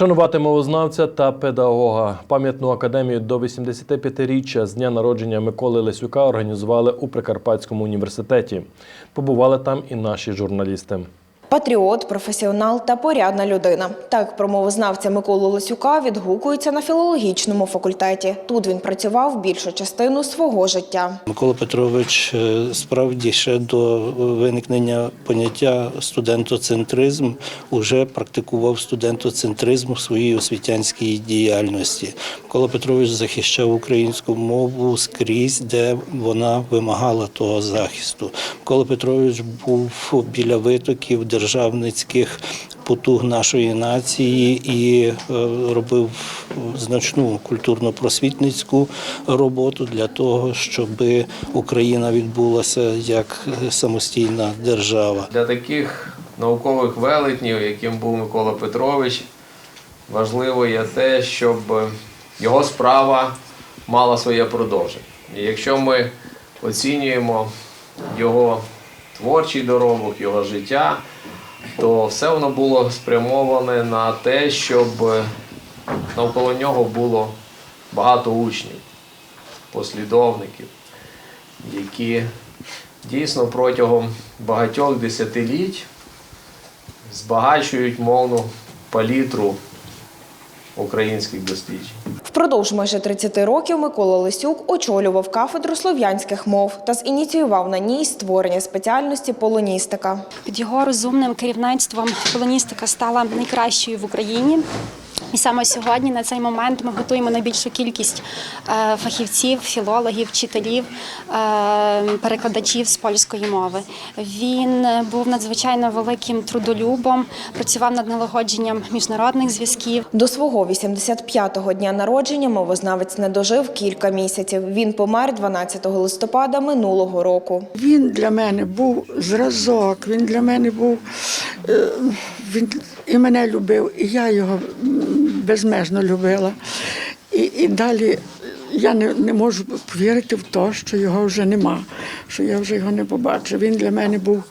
Шанувати мовознавця та педагога. Пам'ятну академію до 85-річчя з дня народження Миколи Лесюка організували у Прикарпатському університеті. Побували там і наші журналісти. Патріот, професіонал та порядна людина. Так про мовознавця Миколу Лосюка відгукується на філологічному факультеті. Тут він працював більшу частину свого життя. Микола Петрович е, справді ще до виникнення поняття студентоцентризм уже практикував студентоцентризм в своїй освітянській діяльності. Микола Петрович захищав українську мову скрізь, де вона вимагала того захисту. Микола Петрович був біля витоків державницьких потуг нашої нації і е, робив значну культурно-просвітницьку роботу для того, щоб Україна відбулася як самостійна держава. Для таких наукових велетнів, яким був Микола Петрович, важливо є те, щоб його справа мала своє продовження. І якщо ми оцінюємо його творчий доробок, його життя, то все воно було спрямоване на те, щоб навколо нього було багато учнів, послідовників, які дійсно протягом багатьох десятиліть збагачують мовну палітру українських досліджень. Впродовж майже 30 років Микола Лисюк очолював кафедру слов'янських мов та зініціював на ній створення спеціальності полоністика. Під його розумним керівництвом полоністика стала найкращою в Україні. І саме сьогодні, на цей момент, ми готуємо найбільшу кількість е, фахівців, філологів, вчителів, е, перекладачів з польської мови. Він був надзвичайно великим трудолюбом, працював над налагодженням міжнародних зв'язків. До свого 85-го дня народження мовознавець не дожив кілька місяців. Він помер 12 листопада минулого року. Він для мене був зразок, він для мене був, е, він і мене любив, і я його безмежно любила. І, і далі я не, не можу повірити в те, що його вже нема, що я вже його не побачу. Він для мене був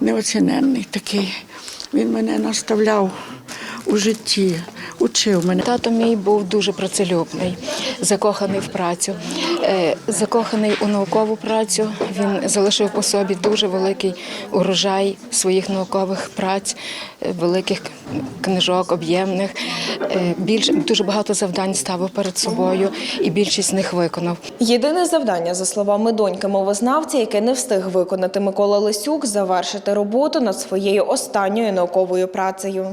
неоціненний такий. Він мене наставляв у житті, учив мене. Тато мій був дуже працелюбний, закоханий в працю, е, закоханий у наукову працю. Він залишив по собі дуже великий урожай своїх наукових праць, е, великих книжок, об'ємних. Е, Більш дуже багато завдань ставив перед собою, і більшість з них виконав. Єдине завдання, за словами доньки мовознавця, яке не встиг виконати Микола Лисюк, завершити роботу над своєю останньою науковою працею.